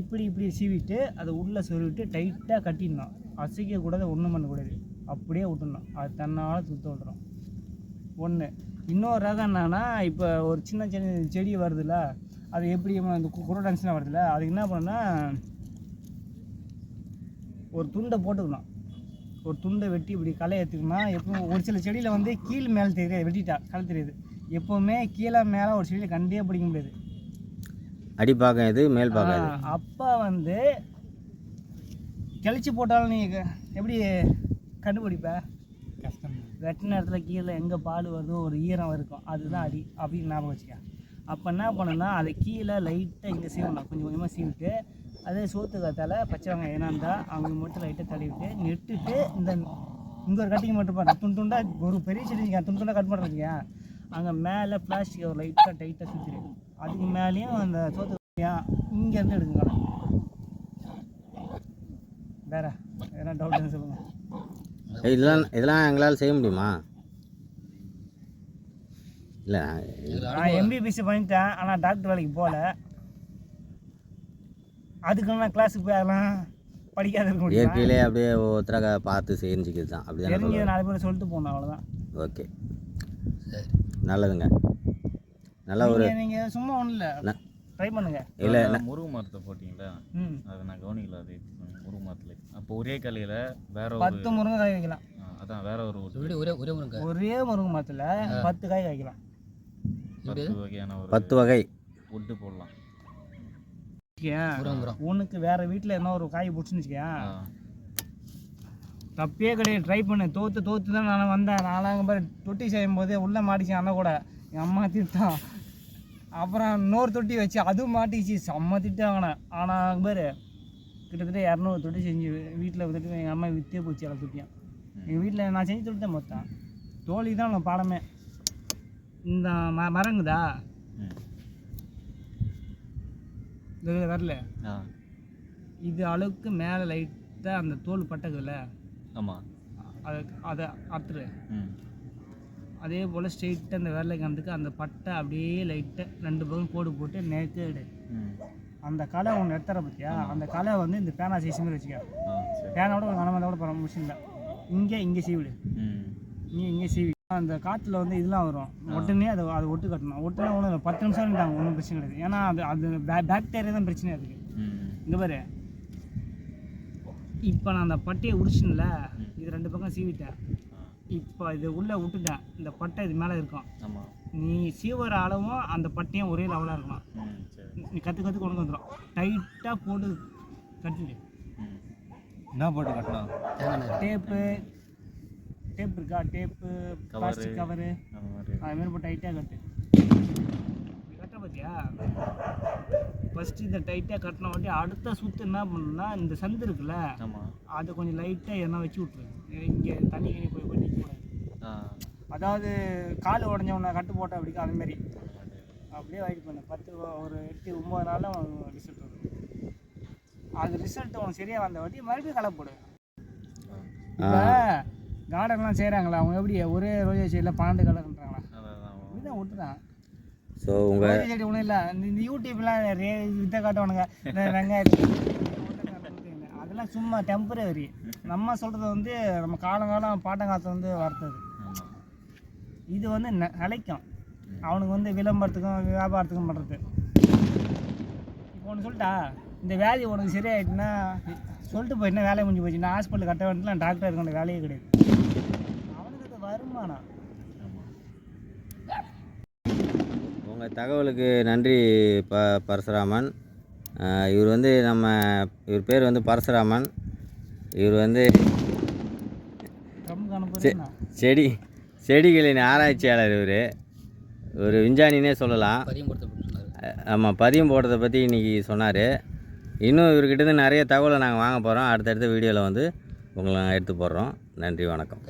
இப்படி இப்படி சீவிட்டு அதை உள்ளே சொருவிட்டு டைட்டாக கட்டிடணும். அசைக்கக்கூடாது ஒன்றும் பண்ணக்கூடாது அப்படியே விட்டுடணும். அது தன்னால் சுத்த விட்டுறோம் ஒன்று இன்னொரு ரகம் என்னன்னா இப்போ ஒரு சின்ன செடி செடி வருதுல்ல அது எப்படி இந்த குரோடான்ஸ்லாம் வருதுல்ல அதுக்கு என்ன பண்ணுன்னா ஒரு துண்டை போட்டுக்கணும். ஒரு துண்டை வெட்டி இப்படி களை ஏற்றுக்கணும்னா எப்பவும் ஒரு சில செடியில் வந்து கீழ் மேலே தெரியாது வெட்டிட்டா களை தெரியுது. எப்போவுமே கீழே மேலே ஒரு செடியில் கண்டே பிடிக்க முடியாது. அடிப்பாகம் இது மேல் பாகம் இது அப்பா வந்து கிளச்சி போட்டாலும் நீ எப்படி கண்டுபிடிப்ப? கஷ்டம் வெட்டின இடத்துல கீழே எங்கே பால் வருதோ ஒரு ஈரம் இருக்கும். அதுதான் அடி அப்படின்னு ஞாபகம் வச்சுக்க. அப்போ என்ன பண்ணணும்னா அதை கீழே லைட்டாக இங்கே சீவணும் கொஞ்சம் கொஞ்சமாக சீவிட்டு அதே சோத்து காத்தால பச்சை வெங்காயம் என்ன இருந்தால் அவங்க மட்டும் லைட்டாக தடவிட்டு நெட்டுட்டு இந்த இங்கே ஒரு கட்டிங் மட்டும் பாரு துண்டு துண்டா ஒரு பெரிய செடி துண்டு துண்டா கட் பண்ணுறீங்க அங்கே மேலே பிளாஸ்டிக் ஒரு லைட்டாக டைட்டாக சுற்றிடு அதுக்கு மேலேயும் அந்த சோத்து இங்கேருந்து எடுக்குங்க வேற எதனா டவுட்னு சொல்லுங்கள் இதெல்லாம் இதெல்லாம் எங்களால் செய்ய முடியுமா? இல்லை நான் எம்பிபிசி பண்ணிட்டேன் ஆனால் டாக்டர் வேலைக்கு போகல. அதுக்கு நான் கிளாஸுக்கு போய் அதெல்லாம் படிக்காத இருக்க முடியும்? இயற்கையிலே அப்படியே ஒருத்தராக பார்த்து செஞ்சுக்கிறது தான் அப்படி தானே தெரிஞ்சது நாலு பேர் சொல்லிட்டு போகணும் அவ்வளோதான் ஓகே. நல்லதுங்க. நல்ல ஒரு நீங்கள் சும்மா ஒன்றும் இல்லை ட்ரை பண்ணுங்க. இல்லை முருங்கை மரத்தை போட்டிங்களா? அதை நான் கவனிக்கல அது முருங்கை மரத்தில். அப்போ ஒரே கலையில் வேற ஒரு பத்து முருங்கை காய் வைக்கலாம். அதான் வேற ஒரு ஒரு ஒரே ஒரே முருங்கை. ஒரே முருங்கை மரத்தில் பத்து காய் காய்க்கலாம் பத்து வகையான ஒரு பத்து வகை. wood போடலாம். உனக்கு வேற வீட்டில் என்ன ஒரு காய் பிடிச்சுன்னு வச்சுக்கேன் தப்பே கிடையாது. ட்ரை பண்ணு. தோத்து தோத்து தான் நான் வந்தேன். நானாங்க பாரு தொட்டி செய்யும் போதே உள்ளே மாட்டிச்சு அண்ணன் கூட. என் அம்மா திட்டான். அப்புறம் இன்னொரு தொட்டி வச்சு அதுவும் மாட்டிச்சு. செம்ம திட்டாங்கண்ணே ஆனால் பாரு கிட்டத்தட்ட இரநூறு தொட்டி செஞ்சு வீட்டில் வந்துட்டு எங்கள் அம்மா விற்றே போச்சு எல்லாம் தொட்டியான் எங்கள் வீட்டில் நான் செஞ்சு தொட்டி தான் மொத்தம். தோழி தான் நம்ம பாடமே. இந்த ம மரங்குதா? வரல. இது அளவுக்கு மேலே லைட்டாக அந்த தோல் பட்டதில்ல ஆமாம் அதை அதை அறுத்துரு. அதே போல் ஸ்ட்ரெயிட்டாக அந்த விரலை கணத்துக்கு அந்த பட்டை அப்படியே லைட்டாக ரெண்டு பக்கம் கோடு போட்டு நேக்கடு அந்த களை ஒன்று எடுத்துற பார்த்தியா அந்த களை வந்து இந்த பேனா சைஸ் மாதிரி வச்சுக்க. பேனாவோட ஒரு கனமாக கூட போகிற மிஷினில் இங்கே இங்கே சீவிடு ம். இங்கே இங்கே சீவி. அந்த காற்றுல வந்து இதெல்லாம் வரும். உடனே அதை அதை ஒட்டு கட்டணும். ஒட்டுனா ஒன்றும் பத்து நிமிஷம் இருந்தாங்க ஒன்றும் பிரச்சனை கிடையாது. ஏன்னா அது அது பேக்டீரியா தான் பிரச்சனை ம். இங்கே பாரு. இப்போ நான் அந்த பட்டையை உரிச்சின்ல இது ரெண்டு பக்கம் சீவிட்டேன். இப்போ இது உள்ளே விட்டுட்டேன். இந்த பட்டை இது மேலே இருக்கும். நீ சீவர அளவும் அந்த பட்டையும் ஒரே லெவலாக இருக்கணும். நீ கற்று கற்று கொண்டு வந்துடும் டைட்டாக போட்டு கட்டிடு என்ன போட்டு கட்டலாம் டேப்பு டேப் இருக்கா? டேப்பு பிளாஸ்டிக் கவரு அந்த மாதிரி அது மாதிரி போட்டு டைட்டாக கட்டு. கட்ட பார்த்தியா ஃபஸ்ட்டு இந்த டைட்டாக கட்டின வாட்டி அடுத்த சுற்று என்ன பண்ணணும்னா இந்த சந்து இருக்குல்ல ஆமாம் அதை கொஞ்சம் லைட்டாக எண்ணெய் வச்சு விட்ரு இங்கே தண்ணி கிணி போய் போய் நிற்கக்கூடாது ஆ. அதாவது கால் உடஞ்சவன கட்டு போட்ட அப்படி அது மாதிரி. அப்படியே வெயிட் பண்ணு. பத்து ரூபா- ஒரு எட்டு ஒம்பது நாளில் ரிசல்ட் வரும். அது ரிசல்ட் உனக்கு சரியாக வந்த வாட்டி மறுபடியும் களை போடு. இப்போ கார்டன்லாம் செய்கிறாங்களா அவங்க எப்படி? ஒரே ரோஜா செடியில் பன்னெண்டு கலர்ன்றாங்களா அதான் அதான். இப்படிதான் விட்டுதான் ஸோ உங்கள் செடி ஒன்றும் இல்லை. இந்த யூடியூப்லாம் ரே வித்த காட்டுவானுங்க. அதெல்லாம் சும்மா டெம்பரவரி நம்ம சொல்கிறது வந்து நம்ம காலங்காலம் பாட்டங்காலத்தை வந்து ஆமாம் இது வந்து நிலைக்கும். அவனுக்கு வந்து விளம்பரத்துக்கும் வியாபாரத்துக்கும் பண்ணுறது இப்போ ஒன்று சொல்லிட்டா இந்த வியாதி உனக்கு சரியாயிட்டுன்னா சொல்லிட்டு போயிட்டுனா வேலையை முடிஞ்சு போச்சு. நான் ஹாஸ்பிட்டல் கட்ட வேண்டியலாம் டாக்டர் இருக்க வேலையே கிடையாது. அவனுக்கு அது வருமானம் ஆமாம் உங்கள் தகவலுக்கு நன்றி ப பரசுராமன். இவர் வந்து நம்ம இவர் பேர் வந்து பரசுராமன். இவர் வந்து செடி செடிகளின் ஆராய்ச்சியாளர் இவர். ஒரு விஞ்ஞானினே சொல்லலாம். ஆமாம் பதியம் போடுறதை பற்றி இன்றைக்கி சொன்னார். இன்னும் இவர்கிட்ட இருந்து நிறைய தகவலை நாங்கள் வாங்க போகிறோம் அடுத்தடுத்த வீடியோவில் வந்து உங்களை நாங்கள் எடுத்து போடுறோம். நன்றி வணக்கம்.